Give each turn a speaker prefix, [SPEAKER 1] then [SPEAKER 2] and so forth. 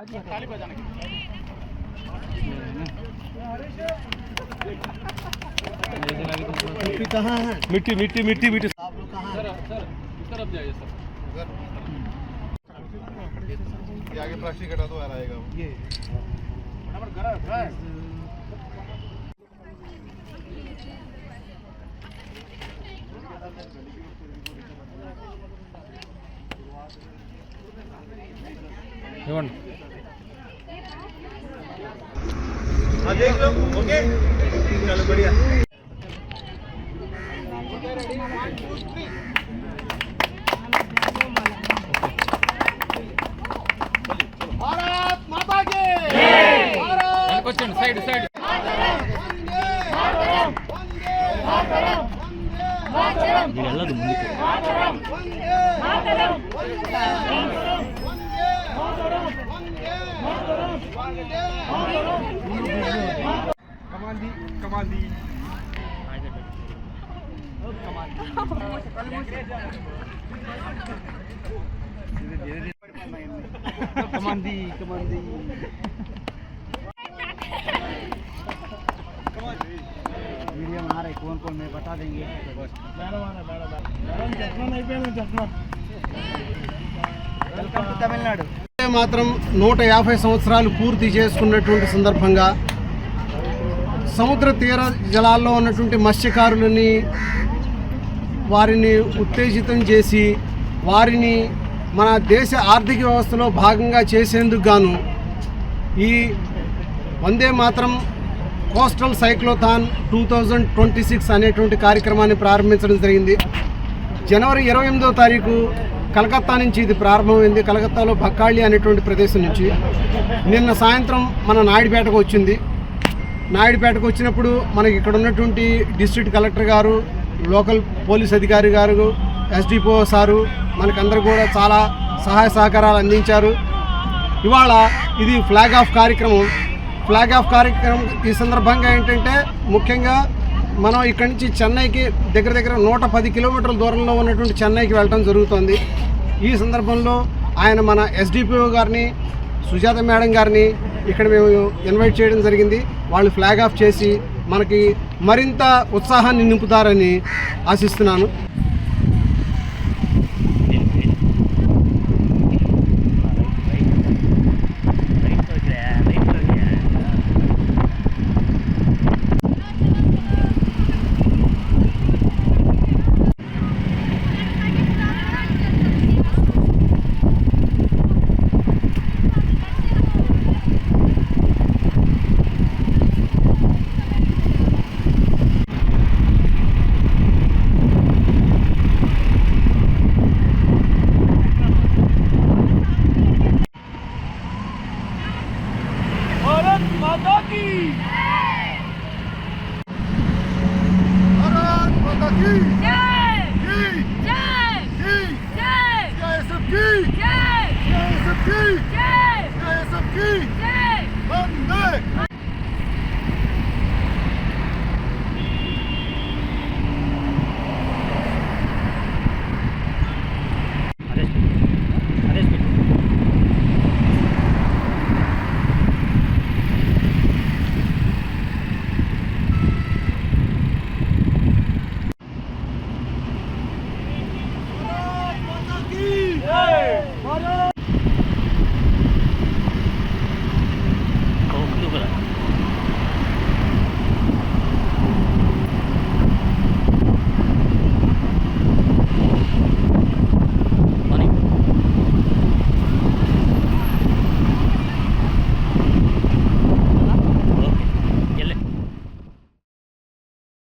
[SPEAKER 1] मिट्टी कहाँ है
[SPEAKER 2] मिट्टी मिट्टी मिट्टी मिट्टी।
[SPEAKER 1] आप लोग कहाँ सर
[SPEAKER 3] इस तरफ़ जाइए सर। आगे प्लास्टिक कटा तो आ रहेगा
[SPEAKER 1] ये।
[SPEAKER 2] बराबर करा सर Ivan.
[SPEAKER 1] दो यार आएगा कमाल दी आ रहे कौन कौन मैं बता देंगे चश्मा नहीं पहले चश्मा वेलकम टू तमिलनाडु మాత్రం నూట యాభై సంవత్సరాలు పూర్తి చేసుకున్నటువంటి సందర్భంగా సముద్ర తీర జలాల్లో ఉన్నటువంటి మత్స్యకారులని వారిని ఉత్తేజితం చేసి వారిని మన దేశ ఆర్థిక వ్యవస్థలో భాగంగా చేసేందుకు గాను ఈ వందే మాత్రం coastal cyclothon two thousand twenty six అనేటువంటి కార్యక్రమాన్ని ప్రారంభించడం జరిగింది. జనవరి ఇరవై ఎనిమిదో తారీఖు కలకత్తా నుంచి ఇది ప్రారంభమైంది. కలకత్తాలో బక్కాళి అనేటువంటి ప్రదేశం నుంచి నిన్న సాయంత్రం మన నాయుడుపేటకు వచ్చింది. నాయుడుపేటకు వచ్చినప్పుడు మనకి ఇక్కడ ఉన్నటువంటి డిస్ట్రిక్ట్ కలెక్టర్ గారు లోకల్ పోలీస్ అధికారి గారు ఎస్డిపో సారు మనకందరూ కూడా చాలా సహాయ సహకారాలు అందించారు. ఇవాళ ఇది ఫ్లాగ్ ఆఫ్ కార్యక్రమం. ఫ్లాగ్ ఆఫ్ కార్యక్రమం ఈ సందర్భంగా ఏంటంటే ముఖ్యంగా మనం ఇక్కడి నుంచి చెన్నైకి దగ్గర దగ్గర నూట పది కిలోమీటర్ల దూరంలో ఉన్నటువంటి చెన్నైకి వెళ్ళడం జరుగుతుంది. ఈ సందర్భంలో ఆయన మన ఎస్డిపిఓ గారిని సుజాత మేడం గారిని ఇక్కడ మేము ఇన్వైట్ చేయడం జరిగింది. వాళ్ళు ఫ్లాగ్ ఆఫ్ చేసి మనకి మరింత ఉత్సాహాన్ని నింపుతారని ఆశిస్తున్నాను.
[SPEAKER 2] Hum.